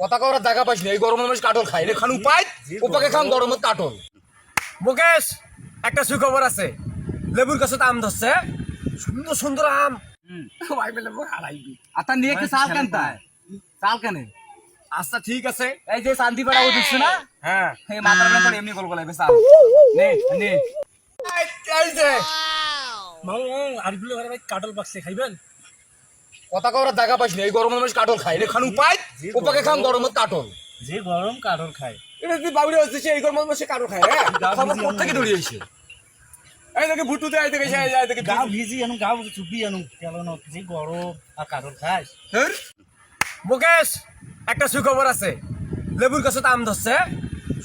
কথা কওয়ার জায়গা পাইস না। এই গরমের মানুষ কাটল খায়। খান উপায় উপাকে খান গরমত কাটল। মুকেশ একটা সুখবর আছে। লেবুর গাছত আম ধরছে। সুন্দর সুন্দর আম। আতা নিয়ে কি চাল কেন তাই চাল কেন? আচ্ছা ঠিক আছে। এই যে শান্তি পাড়া দিচ্ছে না? হ্যাঁ। এই মাথার ব্যাপার এমনি গল গলাইবে চাল। নে নে। এই এই যে আরগুলো ঘরে ভাই কাটল পাকছে খাইবেন? কথা কওয়ার জায়গা পাইস না এই গরমের মানুষ কাটল খায়। রে খান উপায় উপাকে খান গরমত কাটল যে গরম কাটল খায়। এটা তুই বাবুরে হচ্ছে সে এই গরম সে কারও খায় হ্যাঁ? খবর কোথেকে দৌড়িয়েছে এই দেখে ভুটু দেয় দেখে সে এই দেখে গাও ভিজি আনু গাও চুপি আনু কেন যে গরম আর কাটল খায় মুকেশ একটা সুখবর আছে। লেবুর গাছত আম ধরছে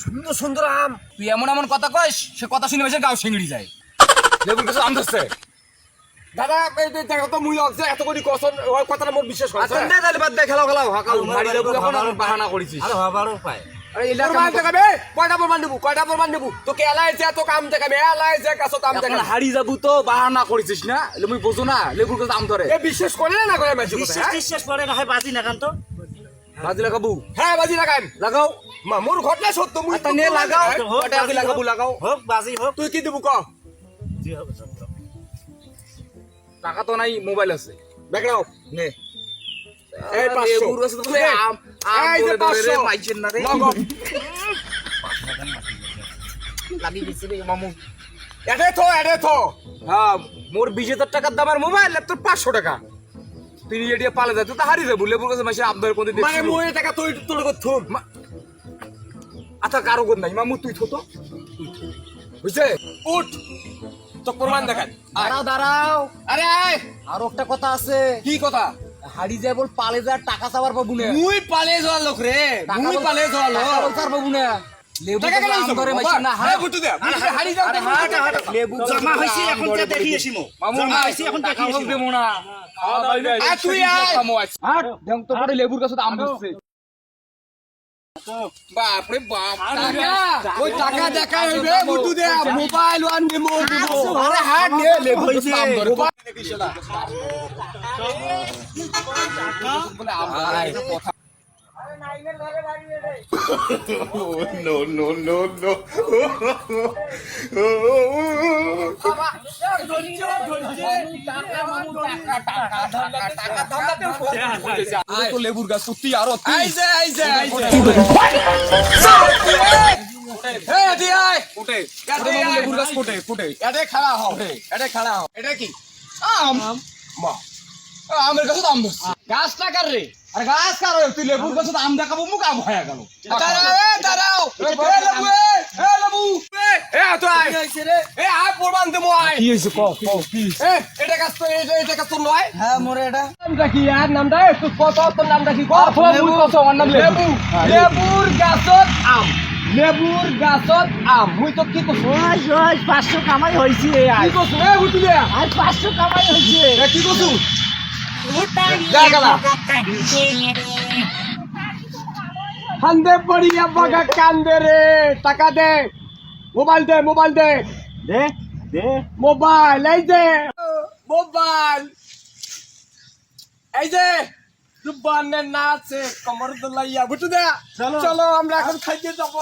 সুন্দর সুন্দর আম। তুই এমন এমন কথা কইস সে কথা শুনে বেশি গাও সিংড়ি যায়। লেবুর কাছে আম ধরছে। দাদা এই দেখো তো মুই লাগছে এত করে কসন ওই কথাটা মোর বিশ্বাস করছে আচ্ছা দে তাহলে বাদ দে খেলাও খেলাও হাকাল মারি লেবু এখন বাহানা করেছিস। আর হবারও পায় আরে এলা প্রমাণ কয়টা প্রমাণ দেবো? কয়টা তোকে এলাই যে তো কাম দেখাবে এলাই যে গাছত আম এখন হারি যাব তো বাহানা করেছিস না? তুমি বোঝো না লেবুর কাছে আম ধরে। এ বিশ্বাস করে না করে বিশ্বাস না হয় বাজি না কান তো। বাজি লাগাবো? হ্যাঁ বাজি লাগাই লাগাও। মা মোর ঘটনা সত্য মুই আচ্ছা নে লাগাও। আগে লাগাবো। লাগাও। হোক বাজি হোক। তুই কি দেবো ক? জি হবে সত্য। টাকা তো নাই মোবাইল আছে। নে। এই পাঁচশো। তো। আম আম ধরে রে। পাইছেন না রে। লাগি দিছে রে মামু। এডে থো এডে থো। হ্যাঁ মোর বিশ হাজার টাকার দামের মোবাইল তোর পাঁচশো টাকা। তুই নিজে পালে যা তুই তো হারিয়ে যাব লেবুর কাছে মাসে আবদার মানে টাকা তুই তোর থুম। আচ্ছা কারও নাই। মামু তুই থতো বুঝছে? উঠ। তো প্রমাণ দেখান। দাঁড়াও দাঁড়াও। আরে আর একটা কথা আছে। কি কথা? হাড়ি যায় বল পালে যায় টাকা চাবার পাবো না। মুই পালে যাওয়া লোক রে। মুই পালে যাওয়া লোক। টাকা বল পাবো না। লেবুর কাছে আম বাপ। বাপ টাকা ওই টাকা দেখা হইবে? বুটু দে মোবাইল ওয়ান দে মোর দিব আরে নে হইছে। বলে আম ধরে কথা আরে তো লেবুর গাছ সত্যি আরও। লেবুর গাছ ফুটে ফুটে হও এডে খাড়া হও এটা কি আম মা আমের গাছে আম ধরছে। গাছ টাকার রে? আরে গাছ কারও তুই লেবুর গাছে আম দেখাবো মুখ আম হয়ে গেল। দাঁড়াও এ দাঁড়াও। এ লেবু এ এ লেবু। এ আতো আয় এ আয় প্রমাণ দেবো আয়। কি হয়েছে? ক ক কি এ এটা গাছ তো এটা এটা গাছ তো নয়। হ্যাঁ মোরে এটা। নামটা কি? আর নামটা? একটু কত তোর নামটা কি? লেবু। কত আমার নাম লেবু। লেবুর গাছত আম। লেবুর গাছত আম। মুই তো কি কইছো? পাঁচশো কামাই হয়েছে কি কইছো? এ বুঝলি আর পাঁচশো কামাই হয়েছে এ কি কইছো? হান্দে পড়িয়া বাগা কান্দে রে টাকা দে মোবাইল দে মোবাইল দে। দে দে মোবাইল এই যে মোবাইল। এই যে জুবানের নাচে কমর দোলাইয়া বুঝু দে? চলো। চলো আমরা এখন খাইতে যাব।